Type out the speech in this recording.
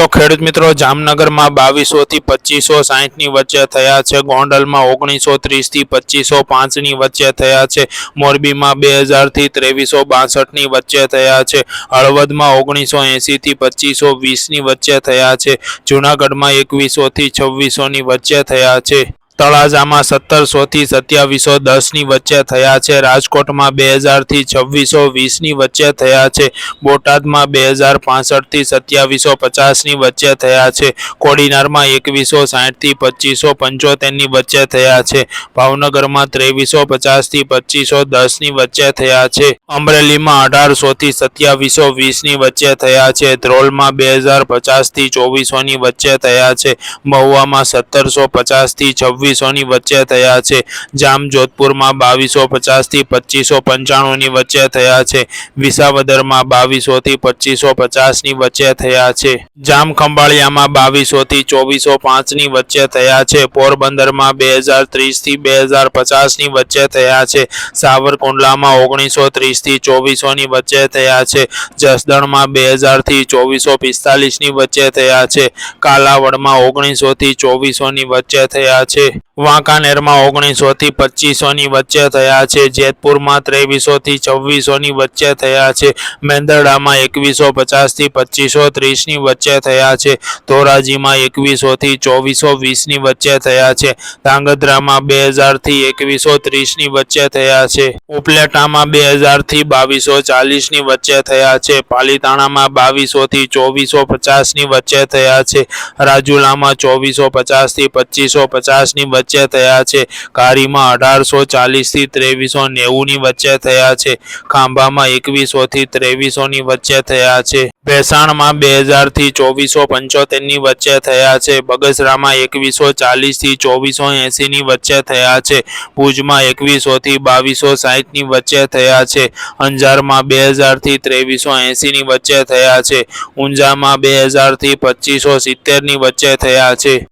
તો ખેડૂત મિત્રો, જામનગરમાં બાવીસો થી પચીસો સાહીઠની વચ્ચે થયા છે. ગોંડલમાં ઓગણીસો ત્રીસથી પચીસો પાંચની વચ્ચે થયા છે. મોરબીમાં બે હજારથી ત્રેવીસો બાસઠની વચ્ચે થયા છે. હળવદમાં ઓગણીસો એંસીથી પચીસો વીસની વચ્ચે થયા છે. જુનાગઢમાં એકવીસો થી છવ્વીસો ની વચ્ચે થયા છે. તળાજામાં સત્તરસોથી સત્યાવીસો દસની વચ્ચે થયા છે. રાજકોટમાં બે હજારથી છવ્વીસો વીસની વચ્ચે થયા છે. બોટાદમાં બે હજાર પાસઠથી સત્યાવીસો પચાસની વચ્ચે થયા છે. કોડીનારમાં એકવીસો સાઠ પચીસો પંચોતેરની વચ્ચે થયા છે. ભાવનગરમાં ત્રેવીસો પચાસથી પચીસો દસની વચ્ચે થયા છે. અમરેલીમાં અઢારસો થી સત્યાવીસો વીસની વચ્ચે થયા છે. ધ્રોલમાં બે હજાર પચાસથી ચોવીસો ની વચ્ચે થયા છે. મહુવામાં સત્તરસો પચાસથી છવ્વીસો ની વચ્ચે થયા છે. જામજોધપુરમાં બાવીસો પચાસથી પચીસો પંચાણું ની વચ્ચે થયા છે. વિસાવદરમાં બાવીસો થી પચીસો પચાસની વચ્ચે થયા છે. જામ ખંભાળિયામાં બાવીસો થી ચોવીસો પાંચની વચ્ચે થયા છે. પોરબંદરમાં બે હજાર ત્રીસથી બે હજાર પચાસની વચ્ચે થયા છે. સાવરકુંડલામાં ઓગણીસો ત્રીસથી ચોવીસો ની વચ્ચે થયા છે. જસદણમાં બે હજારથી ચોવીસો પિસ્તાલીસની વચ્ચે થયા છે. કાલાવડમાં ઓગણીસો થી ચોવીસો ની વચ્ચે થયા છે. વાંકાનેરમાં ઓગણીસો થી પચીસો ની વચ્ચે થયા છે. જેતપુરમાં ત્રેવીસો થી છવ્વીસો ની વચ્ચે થયા છે. મેંદરડામાં એકવીસો પચાસથી પચીસો ત્રીસની વચ્ચે થયા છે. ધોરાજીમાં એકવીસો થી ચોવીસો વીસની વચ્ચે થયા છે. ધાંગધ્રામાં બે હજારથી એકવીસો ત્રીસની વચ્ચે થયા છે. ઉપલેટામાં બે હજારથી બાવીસો ચાલીસની વચ્ચે થયા છે. પાલીતાણામાં બાવીસો થી ચોવીસો પચાસની વચ્ચે થયા છે. રાજુલામાં ચોવીસો પચાસથી પચીસો પચાસ ની વચ્ચે થયા છે. કારીમાં અઢારસો ચાલીસથી ત્રેવીસો નેવું ની વચ્ચે થયા છે. ખાંભામાં એકવીસો થી ત્રેવીસો ની વચ્ચે થયા છે. ભેસાણમાં બે હજારથી ચોવીસો પંચોતેરની વચ્ચે થયા છે. બગસરામાં એકવીસો ચાલીસથી ચોવીસો એંસીની વચ્ચે થયા છે. ભુજમાં એકવીસો થી બાવીસો સાઠની વચ્ચે થયા છે. અંજારમાં બે હજારથી ત્રેવીસો એંસીની વચ્ચે થયા છે. ઊંઝામાં બે હજારથી પચીસો સિત્તેરની વચ્ચે થયા છે.